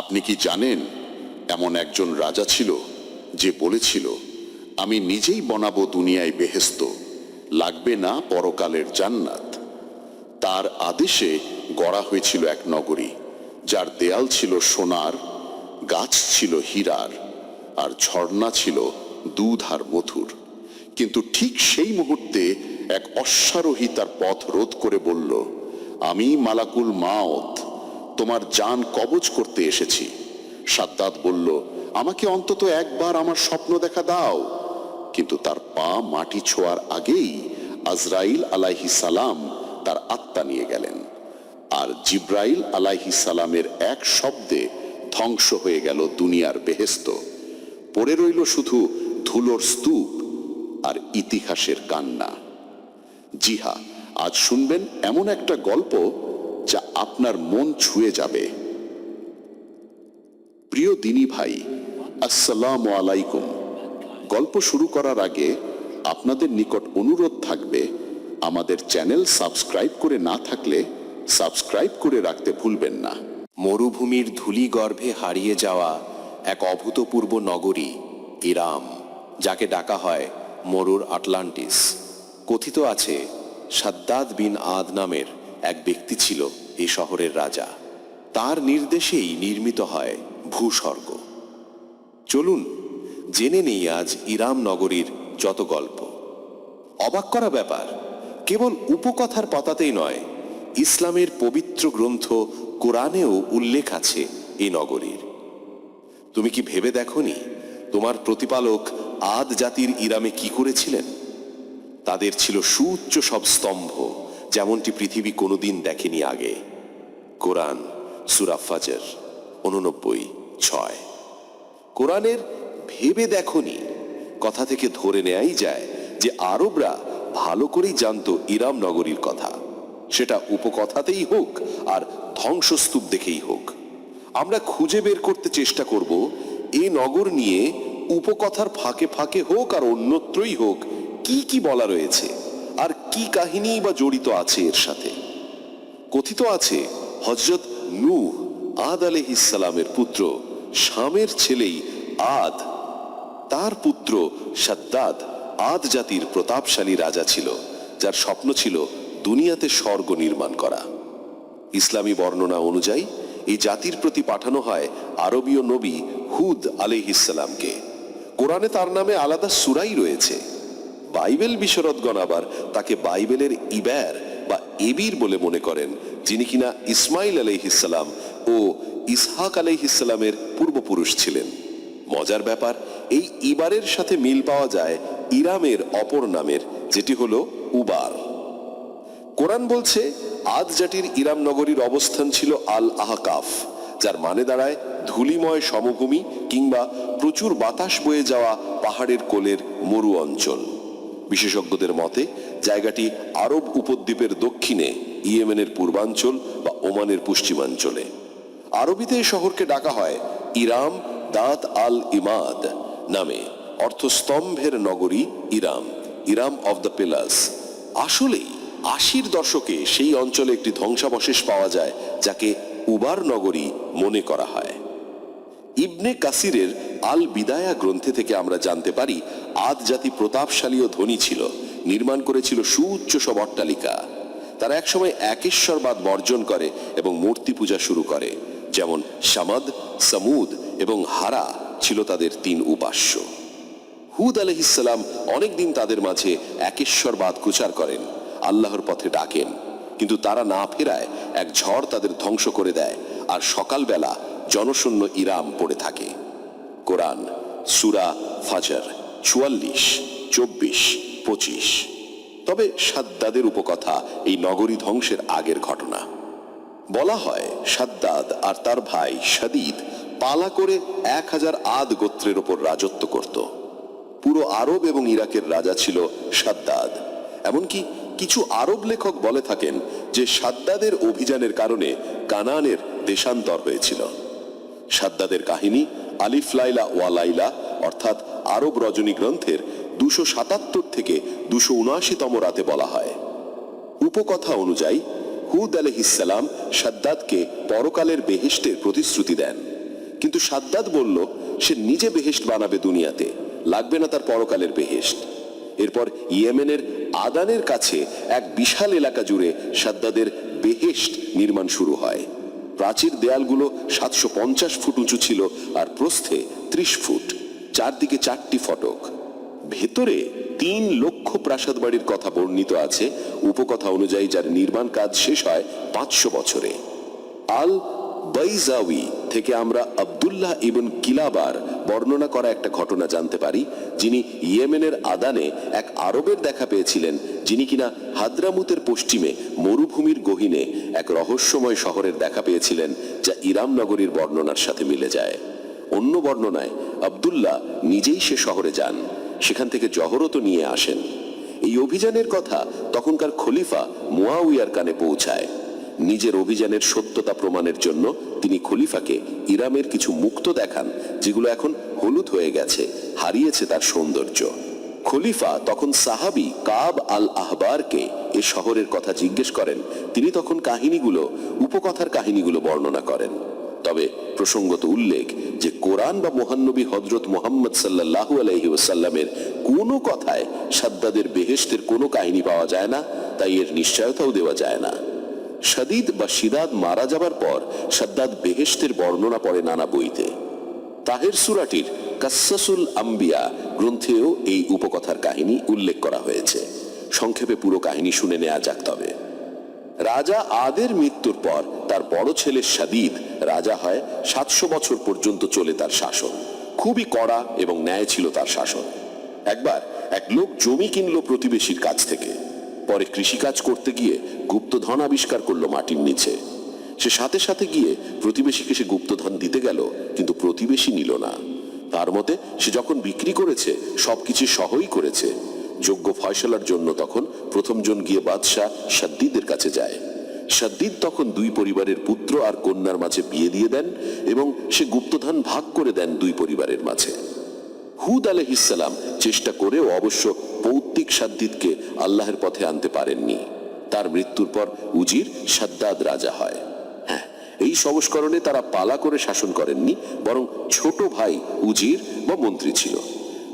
আপনি কি জানেন, এমন একজন রাজা ছিল যে বলেছিল, আমি নিজেই বনাবো দুনিয়ায় বেহেস্ত লাগবে না পরকালের জান্নাত। তার আদেশে গড়া হয়েছিল এক নগরী, যার দেয়াল ছিল সোনার, গাছ ছিল হীরার, আর ঝর্ণা ছিল দুধ আর মধুর। কিন্তু ঠিক সেই মুহূর্তে এক অশ্বারোহী তার পথ রোধ করে বলল, আমি মালাকুল মাওত তোমার যান কবজ করতে এসেছি। সাদ্দাত বলল, আমাকে অন্তত একবার আমার স্বপ্ন দেখা দাও। কিন্তু তার পা মাটি ছোঁয়ার আগেই আজরাইল আলাইহি সালাম তার আত্মা নিয়ে গেলেন। আর জিব্রাইল আলাইহি সালামের এক শব্দে ধ্বংস হয়ে গেল দুনিয়ার বেহেস্ত পড়ে রইল শুধু ধুলোর স্তূপ আর ইতিহাসের কান্না। জি হ্যাঁ আজ শুনবেন এমন একটা গল্প আপনার মন ছুঁয়ে যাবে। প্রিয় দিনী ভাই, আসসালামু আলাইকুম। গল্প শুরু করার আগে আপনাদের নিকট অনুরোধ থাকবে, আমাদের চ্যানেল সাবস্ক্রাইব করে না থাকলে সাবস্ক্রাইব করে রাখতে ভুলবেন না। মরুভূমির ধূলি গর্ভে হারিয়ে যাওয়া এক অভূতপূর্ব নগরী, ইরাম, যাকে ডাকা হয় মরুর আটলান্টিস। কথিত আছে, সাদ্দাদ বিন আদ নামের এক ব্যক্তি ছিল এই শহরের রাজা। তার নির্দেশেই নির্মিত হয় ভূস্বর্গ। চলুন, জেনে নেই আজ ইরাম নগরীর যত গল্প। অবাক করা ব্যাপার, কেবল উপকথার পাতাতেই নয়, ইসলামের পবিত্র গ্রন্থ কোরআনেও উল্লেখ আছে এই নগরীর। তুমি কি ভেবে দেখনি, তোমার প্রতিপালক আদ জাতির ইরামে কি করেছিলেন? তাদের ছিল সুউচ্চ সব স্তম্ভ। যেমনটি পৃথিবী কোনোদিন দেখেনি আগে। কোরআন, সুরা ফাজর, উননব্বই, ছয়। কোরআনের ভেবে দেখনি। কথা থেকে ধরে নেয়াই যায় যে আরবরা ভালো করেই জানত ইরাম নগরীর কথা। সেটা উপকথাতেই হোক আর ধ্বংসস্তূপ দেখেই হোক। আমরা খুঁজে বের করতে চেষ্টা করব এই নগর নিয়ে উপকথার ফাঁকে ফাঁকে হোক আর অন্যত্রই হোক কি কি বলা রয়েছে। আর কি কাহিনী বা জড়িত আছে এর সাথে? কথিত আছে হজরত নূহ আদ আলহিসালামের পুত্র শামের ছেলেই আদ। তার পুত্র সাদ্দাদ, আদ জাতির প্রতাপশালী রাজা ছিল, যার স্বপ্ন ছিল দুনিয়াতে স্বর্গ নির্মাণ করা। ইসলামী বর্ণনা অনুযায়ী, এই জাতির প্রতি পাঠানো হয় আরবীয় নবী হুদ আলিহিসাল্লামকে কোরআনে তার নামে আলাদা সুরাই রয়েছে। বাইবেল বিশরদগণ আবার তাকে বাইবেলের ইব্যার বা এবির বলে মনে করেন, যিনি কিনা ইসমাইল আলাইহিসাল্লাম ও ইসহাক আলাইহিসাল্লামের পূর্বপুরুষ ছিলেন। মজার ব্যাপার, এই ইবারের সাথে মিল পাওয়া যায় ইরামের অপর নামের, যেটি হলো উবার। কোরআন বলছে, আদ জাতির ইরাম নগরীর অবস্থান ছিল আল আহকাফ যার মানে দাঁড়ায় ধূলিময় সমভূমি কিংবা প্রচুর বাতাস বয়ে যাওয়া পাহাড়ের কোলের মরু অঞ্চল। বিশেষজ্ঞদের মতে, জায়গাটি আরব উপদ্বীপের দক্ষিণে, ইয়েমেনের পূর্বাঞ্চল বা ওমানের পশ্চিমাঞ্চলে। আরবিতে শহরকে ডাকা হয় ইরাম দাত আল ইমাদ নামে। অর্থস্তম্ভের নগরী ইরাম ইরাম অফ দ্য পেলাস। আসলেই আশির দশকে সেই অঞ্চলে একটি ধ্বংসাবশেষ পাওয়া যায়, যাকে উবার নগরী মনে করা হয়। ইবনে কাসিরের আল বিদায়া গ্রন্থে থেকে আমরা জানতে পারি আদ জাতি প্রতাপশালী ও ধনী ছিল, নির্মাণ করেছিল সুউচ্চ সব অট্টালিকা। তারা একসময় একেশ্বরবাদ বর্জন করে এবং মূর্তি পূজা শুরু করে, যেমন সামাদ, সামুদ এবং হারা ছিল তাদের তিন উপাস্য। হুদ আলহিসাল্লাম অনেকদিন তাদের মাঝে একেশ্বরবাদ কুচার করেন, আল্লাহর পথে ডাকেন। কিন্তু তারা না ফেরায়, এক ঝড় তাদের ধ্বংস করে দেয় আর সকালবেলা জনশূন্য ইরাম পড়ে থাকে। কোরআন, সুরা ফাজার। চুয়াল্লিশ, চব্বিশ, পঁচিশ। তবে সাদ্দাদের উপকথা এই নগরী ধ্বংসের আগের ঘটনা। বলা হয়, সাদ্দাদ আর তার ভাই সাদিদ পালা করে এক হাজার আদ গোত্রের ওপর রাজত্ব করত। পুরো আরব এবং ইরাকের রাজা ছিল সাদ্দাদ। এমনকি কিছু আরব লেখক বলে থাকেন যে সাদ্দাদের অভিযানের কারণে কানানের দেশান্তর হয়েছিল। সাদ্দাদের কাহিনী আলিফ লাইলা ওয়ালাইলা অর্থাৎ আরব রজনী গ্রন্থের দুশো সাতাত্তর থেকে দুশো উনআশিতম রাতে বলা হয়। উপকথা অনুযায়ী, হুদ আলহিসাল্লাম সাদ্দাদকে পরকালের বেহেস্টের প্রতিশ্রুতি দেন। কিন্তু সাদ্দাদ বলল, সে নিজে বেহেস্ট বানাবে দুনিয়াতে, লাগবে না তার পরকালের বেহেস্ট এরপর ইয়েমেনের আদানের কাছে এক বিশাল এলাকা জুড়ে সাদ্দাদের বেহেস্ট নির্মাণ শুরু হয়। প্রাচীর দেয়ালগুলো সাতশো পঞ্চাশ ফুট উঁচু ছিল আর প্রস্থে ত্রিশ ফুট, চারদিকে চারটি ফটক। ভেতরে তিন লক্ষ প্রাসাদ বাড়ির কথা বর্ণিত আছে, উপকথা অনুযায়ী যার নির্মাণ কাজ শেষ হয় পাঁচশো বছরে। আল বাইজাউই থেকে আমরা আব্দুল্লাহ ইবন কিলাবার বর্ণনা করা একটা ঘটনা জানতে পারি, যিনি ইয়েমেনের আদানে এক আরবের দেখা পেয়েছিলেন, যিনি কিনা হাদ্রামুতের পশ্চিমে মরুভূমির গহীনে এক রহস্যময় শহরের দেখা পেয়েছিলেন, যা ইরাম নগরীর বর্ণনার সাথে মিলে যায়। অন্য বর্ণনায়, আব্দুল্লাহ নিজেই সে শহরে যান, সেখান থেকে জহরত নিয়ে আসেন। এই অভিযানের কথা তখনকার খলিফা মুয়াউয়ার কানে পৌঁছায়। নিজের অভিযানের সত্যতা প্রমাণের জন্য তিনি খলিফাকে ইরামের কিছু মুক্ত দেখান, যেগুলো এখন হলুদ হয়ে গেছে, হারিয়েছে তার সৌন্দর্য। খলিফা তখন সাহাবি কাব আল আহবারকে এ শহরের কথা জিজ্ঞেস করেন। তিনি তখন কাহিনীগুলো, উপকথার কাহিনীগুলো বর্ণনা করেন। তবে প্রসঙ্গত উল্লেখ যে কোরআন বা মহানবী হজরত মোহাম্মদ সাল্লাহ আলহি ওসাল্লামের কোনো কথায় সাদ্দাদের বেহেস্তের কোনো কাহিনী পাওয়া যায় না, তাই এর নিশ্চয়তাও দেওয়া যায় না। সাদিদ বা সিদাদ মারা যাবার পর সাদ্দাদ বেহেস্তের বর্ণনা পড়ে নানা বইতে। তাহের সুরাটির কাসাসুল আম্বিয়া গ্রন্থেও এই উপকথার কাহিনী উল্লেখ করা হয়েছে। সংক্ষেপে পুরো কাহিনী শুনে নেওয়া যাক তবে। রাজা আদের মৃত্যুর পর তার বড় ছেলে সাদিদ রাজা হয় সাতশো বছর পর্যন্ত চলে তার শাসন। খুবই কড়া এবং ন্যায় ছিল তার শাসন। একবার এক লোক জমি কিনল প্রতিবেশীর কাছ থেকে। পরে কৃষিকাজ করতে গিয়ে গুপ্তধন আবিষ্কার করল মাটির নিচে। সে সাথে সাথে গিয়ে প্রতিবেশীকে সে গুপ্তধন দিতে গেল, কিন্তু প্রতিবেশী নিল না। তার মতে, সে যখন বিক্রি করেছে, সবকিছু সহই করেছে। যোগ্য ফয়সলার জন্য তখন প্রথমজন গিয়ে বাদশাহ সাদ্দিদের কাছে যায়। সাদ্দিদ তখন দুই পরিবারের পুত্র আর কন্যার মাঝে বিয়ে দিয়ে দেন এবং সে গুপ্তধন ভাগ করে দেন দুই পরিবারের মাঝে। হুদ আলহিসাল্লাম চেষ্টা করেও অবশ্য পৌত্তিক সাদ্দিদকে আল্লাহের পথে আনতে পারেননি। তার মৃত্যুর পর উজির সাদ্দাদ রাজা হয়। হ্যাঁ এই সংস্করণে তারা পালা করে শাসন করেননি, বরং ছোট ভাই উজির বা মন্ত্রী ছিল।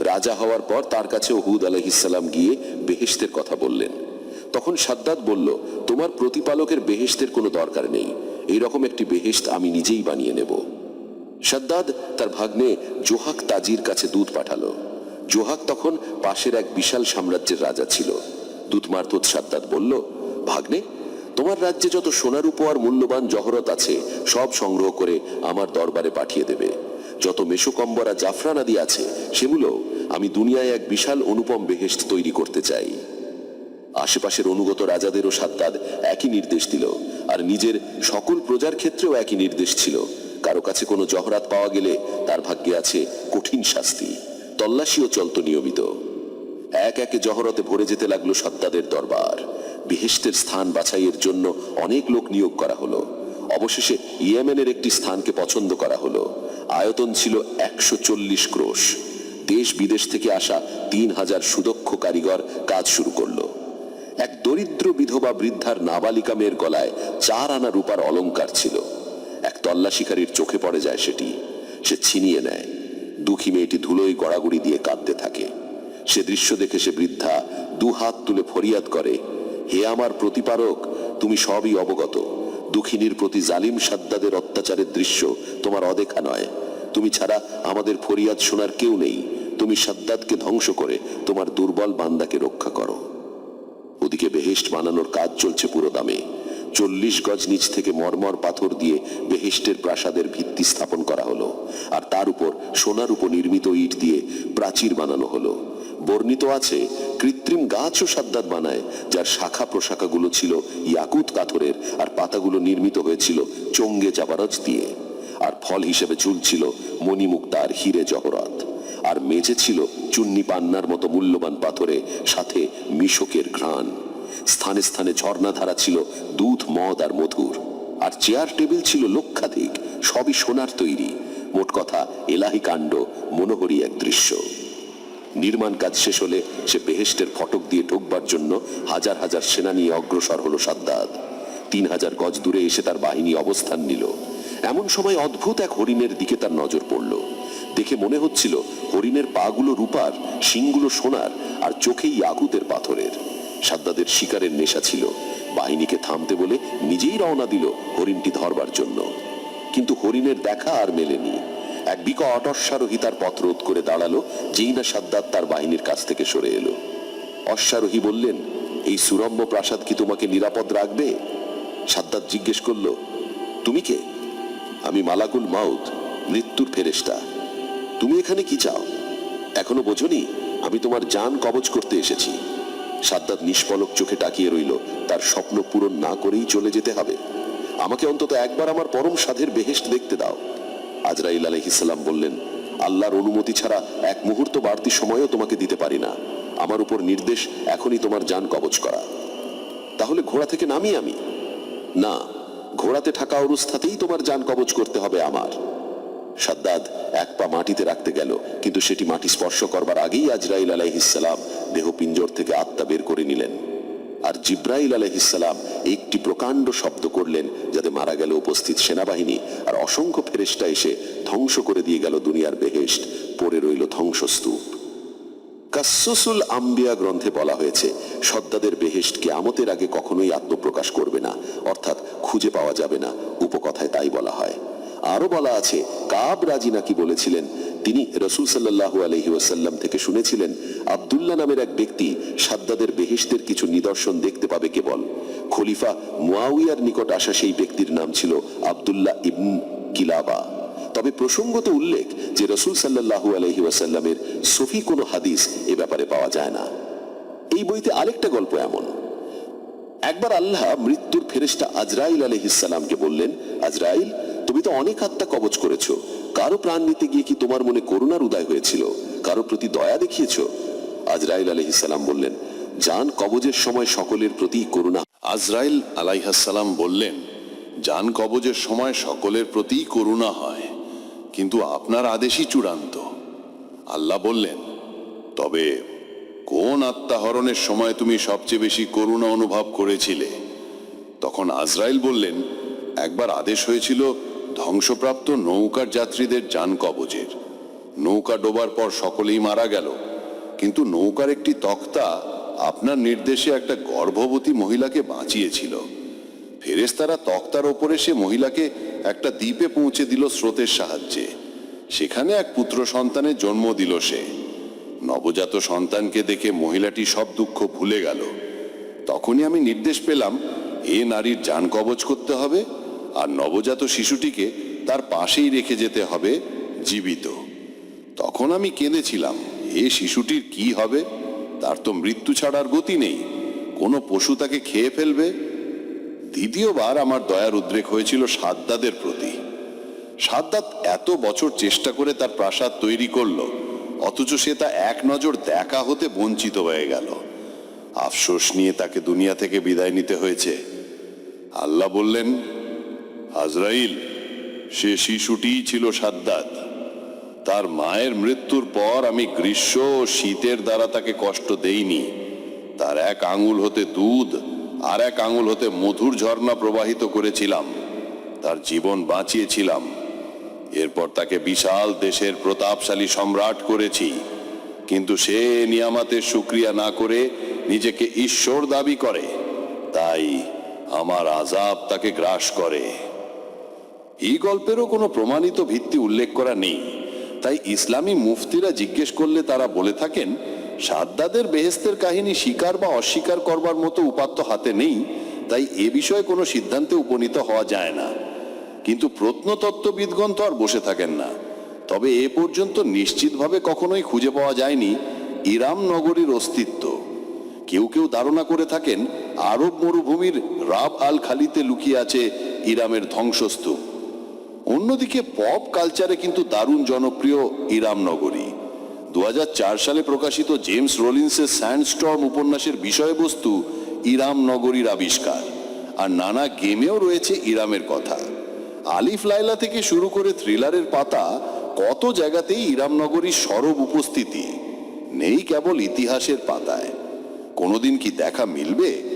রাজা হওয়ার পর তার কাছে হুদ আলহিসাল্লাম গিয়ে বেহেস্তের কথা বললেন। তখন সাদ্দাদ বলল, তোমার প্রতিপালকের বেহেস্তের কোনো দরকার নেই। এই রকম একটি বেহেস্ত আমি নিজেই বানিয়ে নেব। সাদ্দাদ তার ভাগ্নে জোহাক তাজির কাছে দুধ পাঠালো। জোহাক তখন পাশের এক বিশাল সাম্রাজ্যের রাজা ছিল। দূত মারফত সাদ্দাদ বলল ভাগ্নে, তোমার রাজ্যে যত সোনার উপহার মূল্যবান জহরত আছে, সব সংগ্রহ করে আমার দরবারে পাঠিয়ে দেবে। যত মেশোকম্বরা জাফরান আদি আছে সেগুলো আমি দুনিয়ায় এক বিশাল অনুপম বেহেস্ত তৈরি করতে চাই। আশেপাশের অনুগত রাজাদেরও সাদ্দাদ একই নির্দেশ দিল, আর নিজের সকল প্রজার ক্ষেত্রেও একই নির্দেশ ছিল। কারও কাছে কোনো জহরাত পাওয়া গেলে তার ভাগ্যে আছে কঠিন শাস্তি, তল্লাশিও চলত নিয়মিত। এক একে জহরতে ভরে যেতে লাগল সাদ্দাদের দরবার। বিহেস্তের স্থান বাছাইয়ের জন্য অনেক লোক নিয়োগ করা হলো। অবশেষে ইয়েমেনের একটি স্থানকে পছন্দ করা হলো। আয়তন ছিল একশো চল্লিশ ক্রোশ। দেশ বিদেশ থেকে আসা তিন হাজার সুদক্ষ কারিগর কাজ শুরু করল। এক দরিদ্র বিধবা বৃদ্ধার নাবালিকা মেয়ের গলায় চার আনা রূপার অলংকার ছিল। এক তল্লাশিকারীর চোখে পড়ে যায় সেটি। সে ছিনিয়ে নেয়। দুঃখী মেয়েটি ধুলোয় গড়াগড়ি দিয়ে কাঁদতে থাকে। সে দৃশ্য দেখে সে বৃদ্ধা দু হাত তুলে ফরিয়াদ করে হে আমার প্রতিপারক, তুমি সবই অবগত। দুঃখিনীর প্রতি জালিম সাদ্দাদের অত্যাচারের দৃশ্য তোমার অদেখা নয়। তুমি ছাড়া আমাদের ফরিয়াদ শোনার কেউ নেই। তুমি সাদ্দাদকে ধ্বংস করে তোমার দুর্বল বান্দাকে রক্ষা করো। ওদিকে বেহেস্ট বানানোর কাজ চলছে পুরো দামে। চল্লিশ গজ নিচ থেকে মরমর পাথর দিয়ে বেহেস্টের প্রাসাদের ভিত্তি স্থাপন করা হলো। আর তার উপর সোনার উপর নির্মিত ইট দিয়ে প্রাচীর বানানো হলো। বর্ণিত আছে, কৃত্রিম গাছও সাদ্দাত বানায়, যার শাখা প্রশাখাগুলো ছিল ইয়াকুত কাথরের আর পাতাগুলো নির্মিত হয়েছিল চঙ্গে জাবারজ দিয়ে। আর ফল হিসেবে ঝুলছিল মণিমুক্তার হিরে জহরত। আর মেঝে ছিল চুন্নি পান্নার মতো মূল্যবান পাথরে সাথে মিশকের ঘ্রাণ। স্থানে স্থানে ঝর্ণাধারা ছিল দুধ, মদ আর মধুর। আর চেয়ার টেবিল ছিল লক্ষাধিক, সবই সোনার তৈরি। মোট কথা, এলাহি কাণ্ড, মনোহরী এক দৃশ্য। নির্মাণ কাজ শেষ হলে সে বেহেস্টের ফটক দিয়ে ঢুকবার জন্য হাজার হাজার সেনা নিয়ে অগ্রসর হলো সাদ্দাদ তিন হাজার গজ দূরে এসে তার বাহিনী অবস্থান নিল। এমন সময় অদ্ভুত এক হরিণের দিকে তার নজর পড়ল। দেখে মনে হচ্ছিল হরিণের পাগুলো রূপার, শিংগুলো সোনার আর চোখেই আকুতের পাথরের। সাদ্দাদের শিকারের নেশা ছিল। বাহিনীকে থামতে বলে নিজেই রওনা দিল হরিণটি ধরবার জন্য। কিন্তু হরিণের দেখা আর মেলেনি। এক বিকট অশ্বারোহী তার পথ রোধ করে দাঁড়াল, যেই না সাদ্দাত তার বাহিনীর কাছ থেকে সরে এলো। অশ্বারোহী বললেন, এই সুরম্য প্রাসাদ কি তোমাকে নিরাপদ রাখবে? সাদ্দাত জিজ্ঞেস করল, তুমি কে? আমি মালাকুল মাউত, মৃত্যুর ফেরেশতা। তুমি এখানে কি চাও? এখনও বোঝনি, আমি তোমার জান কবজ করতে এসেছি। সাদ্দাত নিষ্পলক চোখে তাকিয়ে রইল, তার স্বপ্ন পূরণ না করেই চলে যেতে হবে। আমাকে অন্তত একবার আমার পরম সাধের বেহেস্ট দেখতে দাও। আজরাইল আলহিসাল্লাম বললেন, আল্লাহর অনুমতি ছাড়া এক মুহূর্ত বাড়তি সময়ও তোমাকে দিতে পারি না। আমার উপর নির্দেশ, এখনই তোমার জান কবজ করা। তাহলে ঘোড়া থেকে নামি আমি? না, ঘোড়াতে থাকা অবস্থাতেই তোমার যান কবজ করতে হবে আমার। সাদ্দাদ এক পা মাটিতে রাখতে গেল, কিন্তু সেটি মাটি স্পর্শ করবার আগেই আজরাইল আলাইহিসাল্লাম দেহ পিঞ্জর থেকে আত্মা বের করে নিলেন। আর জিব্রাইল আলাইহিসাল্লাম একটি প্রকাণ্ড শব্দ করলেন যাতে মারা গেল উপস্থিত সেনাবাহিনী, আর অসংখ্য ফেরেস্টা এসে ধ্বংস করে দিয়ে গেল দুনিয়ার বেহেশত, পড়ে রইল ধ্বংসস্তূপ। কাসসুল আম্বিয়া গ্রন্থে বলা হয়েছে, সদ্দাদের বেহেশত আমতের আগে কখনোই আত্মপ্রকাশ করবে না, অর্থাৎ খুঁজে পাওয়া যাবে না, উপকথায় তাই বলা হয়। আরও বলা আছে, কাব রাজি নাকি বলেছিলেন তিনি রসুল সাল্লাহ আলহি ওয়াসাল্লাম থেকে শুনেছিলেন, আবদুল্লাহ নামের এক ব্যক্তি সাদ্দাদের বেহেশতের কিছু নিদর্শন দেখতে পাবে কেবল। খলিফা মুয়াউয়ার নিকট আসা সেই ব্যক্তির নাম ছিল আবদুল্লাহ ইবন কিলাবা। তবে প্রসঙ্গত উল্লেখ যে রসুল সাল্লাহু আলহি ওয়াসাল্লামের সফি কোনো হাদিস এ ব্যাপারে পাওয়া যায় না। এই বইতে আরেকটা গল্প এমন। একবার আল্লাহ মৃত্যুর ফেরেশতা আজরাইল আলহিসাল্লামকে বললেন, আজরাইল, তুমি তো অনেক আত্মা কবচ করেছ। কারও প্রাণ নিতে গিয়ে কি তোমার মনে করুণার উদয় হয়েছিল? কারও প্রতি দয়া দেখিয়েছো? আজরাইল আলহিসাল্লাম বললেন, জান কবজের সময় সকলের প্রতি করুণা। আজরাইল আলাইহাসাল্লাম বললেন যান কবজের সময় সকলের প্রতি করুণা হয়, কিন্তু আপনার আদেশই চূড়ান্ত। আল্লাহ বললেন, তবে কোন আত্মাহরণের সময় তুমি সবচেয়ে বেশি করুণা অনুভব করেছিলে? তখন আজরাইল বললেন, একবার আদেশ হয়েছিল ধ্বংসপ্রাপ্ত নৌকার যাত্রীদের যান কবজের। নৌকা ডোবার পর সকলেই মারা গেল। কিন্তু নৌকার একটি তক্তা আপনার নির্দেশে একটা গর্ভবতী মহিলাকে বাঁচিয়েছিল। ফেরেশতারা তক্তার ওপরে সে মহিলাকে একটা দ্বীপে পৌঁছে দিল স্রোতের সাহায্যে। সেখানে এক পুত্র সন্তানের জন্ম দিল সে। নবজাত সন্তানকে দেখে মহিলাটি সব দুঃখ ভুলে গেল। তখনই আমি নির্দেশ পেলাম, এ নারীর যান কবচ করতে হবে। আর নবজাত শিশুটিকে তার পাশেই রেখে যেতে হবে জীবিত। তখন আমি কেঁদেছিলাম, এ শিশুটির কি হবে? তার তো মৃত্যু ছাড়ার গতি নেই, কোনো পশু তাকে খেয়ে ফেলবে? দ্বিতীয়বার আমার দয়ার উদ্রেক হয়েছিল সাদ্দাদের প্রতি। সাদ্দাত এত বছর চেষ্টা করে তার প্রাসাদ তৈরি করল, অথচ সে তা এক নজর দেখা হতে বঞ্চিত হয়ে গেল। আফসোস নিয়ে তাকে দুনিয়া থেকে বিদায় নিতে হয়েছে। আল্লাহ বললেন আজরাইল, সে শিশুটিই ছিল সাদ্দাত। তার মায়ের মৃত্যুর পর আমি গ্রীষ্ম ও শীতের দ্বারা তাকে কষ্ট দেইনি। তার এক আঙুল হতে দুধ আর এক আঙুল হতে মধুর ঝর্ণা প্রবাহিত করেছিলাম। তার জীবন বাঁচিয়েছিলাম। এরপর তাকে বিশাল দেশের প্রতাপশালী সম্রাট করেছি। কিন্তু সে নিয়ামাতের সুক্রিয়া না করে নিজেকে ঈশ্বর দাবি করে। তাই আমার আজাব তাকে গ্রাস করে। এই গল্পেরও কোনো প্রমাণিত ভিত্তি উল্লেখ করা নেই। তাই ইসলামী মুফতিরা জিজ্ঞেস করলে তারা বলে থাকেন, সাদ্দাদের বেহেস্তের কাহিনী স্বীকার বা অস্বীকার করবার মতো উপাত্ত হাতে নেই, তাই এ বিষয়ে কোনো সিদ্ধান্তে উপনীত হওয়া যায় না। কিন্তু প্রত্নতত্ত্ববিদগণ তো আর বসে থাকেন না। তবে এ পর্যন্ত নিশ্চিতভাবে কখনোই খুঁজে পাওয়া যায়নি ইরাম নগরীর অস্তিত্ব। কেউ কেউ ধারণা করে থাকেন, আরব মরুভূমির রাব আল খালিতে লুকিয়ে আছে ইরামের ধ্বংসস্তূপ। অন্যদিকে পপ কালচারে কিন্তু দারুণ জনপ্রিয় ইরামনগরী। দু হাজার চার সালে প্রকাশিত জেমস রোলিন্সের স্যান্ডস্টর্ম উপন্যাসের বিষয়বস্তু ইরাম নগরীর আবিষ্কার। আর নানা গেমেও রয়েছে ইরামের কথা। আলিফ লাইলা থেকে শুরু করে থ্রিলারের পাতা কত জায়গাতেই ইরামনগরীর সরব উপস্থিতি? নেই কেবল ইতিহাসের পাতায়। কোনোদিন কি দেখা মিলবে?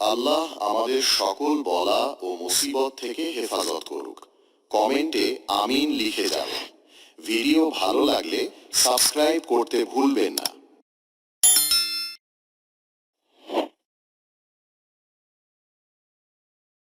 আল্লাহ আমাদের সকল বলা ও মুসিবত থেকে হেফাজত করুক। কমেন্টে আমিন লিখে যাবেন। ভিডিও ভালো লাগলে সাবস্ক্রাইব করতে ভুলবেন না।